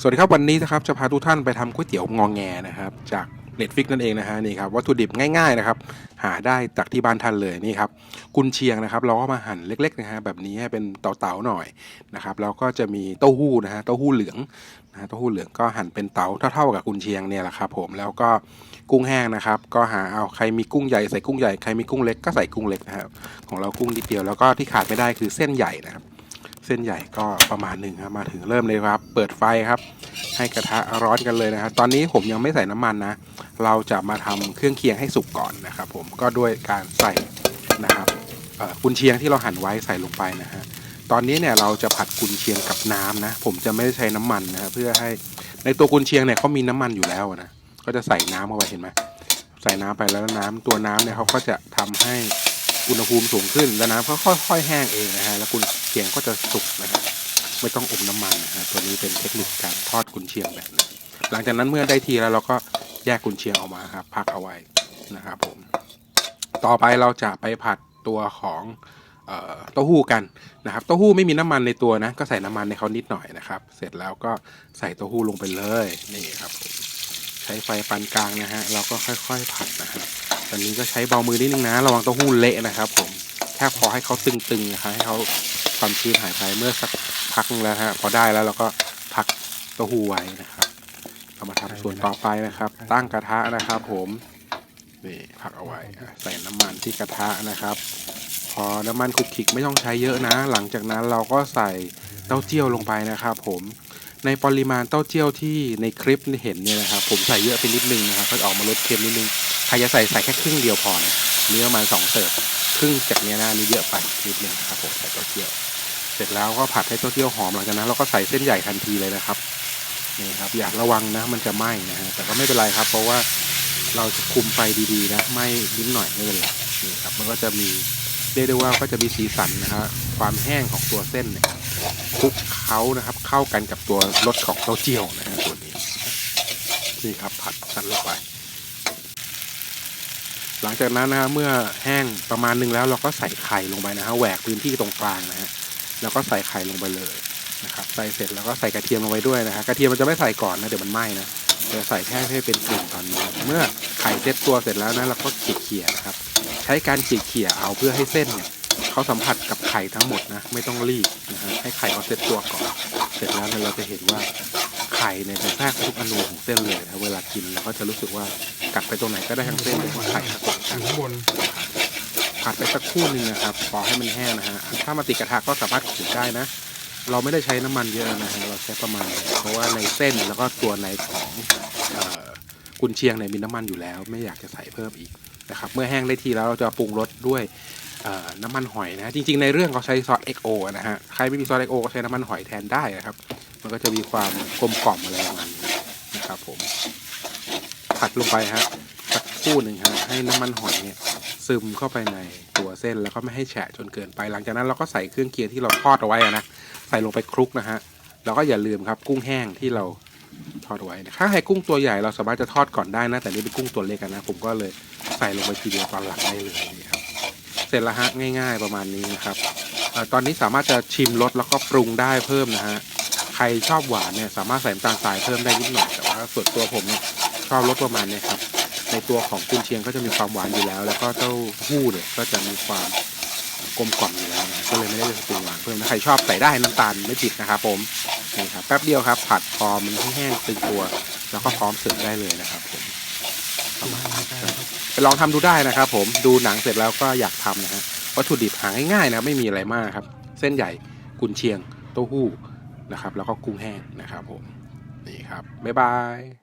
สวัสดีครับวันนี้นะครับจะพาทุกท่านไปทำก๋วยเตี๋ยวงองแงนะครับ จากเน็ตฟิกนั่นเองนะฮะนี่ครับวัตถุดิบง่าย ๆนะครับ หาได้จากที่บ้านท่านเลยนี่ครับกุนเชียงนะครับ เราก็มาหั่นเล็กๆนะฮะแบบนี้ให้เป็นเต๋าๆหน่อยนะครับแล้วก็จะมีเต้าหู้นะฮะเต้าหู้เหลืองนะฮะเต้าหู้เหลืองก็หั่นเป็นเต๋าเท่าๆกับกุนเชียงเนี่ยแหละครับผมแล้วก็กุ้งแห้งนะครับ ก็หาเอาใครมีกุ้งใหญ่ใส่กุ้งใหญ่ใครมีกุ้งเล็กก็ใส่กุ้งเล็กนะครับของเรากุ้งนิดเดียวแล้วก็ที่ขาดไม่ได้คือเส้นใหญ่นะครับ เส้นใหญ่ก็ประมาณหนึ่งครับมาถึงเริ่มเลยครับ เปิดไฟครับ ให้กระทะร้อนกันเลยนะครับตอนนี้ผมยังไม่ใส่น้ำมันนะ เราจะมาทำเครื่องเคียงให้สุกก่อนนะครับผมก็ด้วยการใส่นะครับกุนเชียงที่เราหั่นไว้ใส่ลงไปนะฮะตอนนี้เนี่ยเราจะผัดกุนเชียงกับน้ำนะ ผมจะไม่ใช้น้ำมันนะเพื่อให้ในตัวกุนเชียงเนี่ยเขามีน้ำมันอยู่แล้วนะก็จะใส่น้ำเข้าไปเห็นไหมใส่น้ำไปแล้วน้ำตัวน้ำเนี่ยเขาก็จะทำให้ อุณหภูมิสูงขึ้นแล้วน้ำก็ค่อยๆแห้งเองนะฮะแล้วกุนเชียงก็จะสุกนะครับไม่ต้องอมน้ำมันนะฮะตัวนี้เป็นเทคนิคการทอดกุนเชียงแบบหลังจากนั้นเมื่อได้ทีแล้วเราก็แยกกุนเชียงออกมาครับพักเอาไว้นะครับผมต่อไปเราจะไปผัดตัวของเต้าหู้กันนะครับเต้าหู้ไม่มีน้ำมันในตัวนะ ก็ใส่น้ำมันในเขานิดหน่อยนะครับ เสร็จแล้วก็ใส่เต้าหู้ลงไปเลยนี่ครับ ใช้ไฟปานกลางนะฮะเราก็ค่อยๆผัดนะครับ ตอนนี้ก็ใช้เบามือนิดนึงนะระวังเต้าหู้เละนะครับ ผมแค่พอให้เขาตึงๆนะครับให้เขาความชื้นหายไปเมื่อสักพักแล้วฮะพอได้แล้วเราก็พักเต้าหู้ไว้นะครับเรามาทำส่วนต่อไปนะครับ ตั้งกระทะนะครับ ผมนี่พักเอาไว้ใส่น้ำมันที่กระทะนะครับ พอน้ำมันคุกคิกไม่ต้องใช้เยอะนะ หลังจากนั้นเราก็ใส่เต้าเจี้ยวลงไปนะครับ ผมในปริมาณเต้าเจี้ยวที่ในคลิปเห็นเนี่ยนะครับ ผมใส่เยอะไปนิดนึงนะครับก็ออกมาลดเค็มนิดนึง ใครจะใส่ใส่แค่ครึ่งเดียวพอนะเนื้อประมาณสองเสิร์ฟครึ่งจากเนี้ยหน้านี้เยอะไปนิดนึงครับผมใส่เต้าเจี้ยว เสร็จแล้วก็ผัดให้เต้าเจี้ยวหอมหลังจากนั้นเราก็ใส่เส้นใหญ่ทันทีเลยนะครับนี่ครับอยากระวังนะมันจะไหม้นะฮะแต่ก็ไม่เป็นไรครับ เพราะว่าเราจะคุมไฟดีๆนะไหม้นิดหน่อยไม่เป็นไรนี่ครับมันก็จะมีเรียกได้ว่าก็จะมีสีสันนะฮะความแห้งของตัวเส้นเนี่ยคลุกเคล้านะครับ เข้ากันกับตัวรสของเต้าเจี้ยวนะฮะตัวนี้นี่ครับผัดกันลงไป หลังจากนั้นนะฮะเมื่อแห้งประมาณหนึงแล้วเราก็ใส่ไข่ลงไปนะฮะแหวกพื้นที่ตรงกลางนะฮะแล้วก็ใส่ไข่ลงไปเลยนะครับใส่เสร็จแล้วก็ใส่กระเทียมลงไปด้วยนะฮะกระเทียมมันจะไม่ใส่ก่อนนะเดี๋ยวมันไหม้นะจะใส่แค่ให้เป็นกลิ่นตอนนี้เมื่อไข่เซ็ตตัวเสร็จแล้วนะเราก็ขีดเขี่ยนะครับ ใช้การขีดเขี่ยเอาเพื่อให้เส้นเนี่ยเขาสัมผัสกับไข่ทั้งหมดนะ ไม่ต้องรีบนะฮะให้ไข่เขาเซ็ตตัวก่อน เสร็จแล้วเนี่ยเราจะเห็นว่า ไข่เนี่ยจะแทรกทุกอนูของเส้นเลยนะเวลากินเราก็จะรู้สึกว่ากัดไปตรงไหนก็ได้ทั้งเส้นเลยเพราะไข่ผสมกันข้างบนผัดไปสักครู่หนึ่งนะครับพอให้มันแห้งนะฮะถ้ามาติดกระทะก็สามารถขูดได้นะ เราไม่ได้ใช้น้ำมันเยอะนะฮะเราใช้ประมาณ เพราะว่าในเส้นแล้วก็ตัวในของเอ่อกุนเชียงเนี่ยมีน้ำมันอยู่แล้ว ไม่อยากจะใส่เพิ่มอีกนะครับเมื่อแห้งได้ทีแล้วเราจะปรุงรสด้วยเอ่อน้ำมันหอยนะ จริงๆ ในเรื่องเขาใช้ซอส XO นะฮะใครไม่มีซอส XO ก็ใช้น้ำมันหอยแทนได้นะครับ มันก็จะมีความกลมกล่อมอะไรประมาณนี้นะครับผมผัดลงไปฮะสักคู่หนึ่งฮะให้น้ำมันหอยเนี่ยซึมเข้าไปในตัวเส้นแล้วก็ไม่ให้แฉะจนเกินไป หลังจากนั้นเราก็ใส่เครื่องเคียงที่เราทอดเอาไว้อะนะใส่ลงไปคลุกนะฮะแล้วก็อย่าลืมครับกุ้งแห้งที่เราทอดไว้ถ้าให้กุ้งตัวใหญ่เราสามารถจะทอดก่อนได้นะแต่นี่เป็นกุ้งตัวเล็กนะผมก็เลยใส่ลงไปทีเดียวตอนหลังได้เลยนะครับเสร็จแล้วฮะง่าย ๆประมาณนี้นะครับอตอนนี้สามารถจะชิมรสแล้วก็ปรุงได้เพิ่มนะฮะ ใครชอบหวานเนี่ยสามารถใส่น้ำตาลทรายเพิ่มได้นิดหน่อยแต่ว่าส่วนตัวผมเนี่ยชอบรสประมาณเนี้ครับ ในตัวของกุนเชียงก็จะมีความหวานอยู่แล้ว แล้วก็เต้าหู้เนี่ยก็จะมีความกลมกล่อมอยู่แล้วนะก็เลยไม่ได้ปรุงหวานเพิ่มนะใครชอบใส่ได้น้ำตาลไม่ผิดนะครับผมนี่ครับแป๊บเดียวครับ ผัดพอมันให้แห้งตึงตัว แล้วก็พร้อมเสิร์ฟได้เลยนะครับผมประมาณนี้ไปลองทำดูได้นะครับ ผมดูหนังเสร็จแล้วก็อยากทำนะฮะวัตถุดิบหาง่ายๆนะไม่มีอะไรมากครับ เส้นใหญ่กุนเชียงเต้าหู้ นะครับ แล้วก็กุ้งแห้งนะครับผมนี่ครับบ๊ายบาย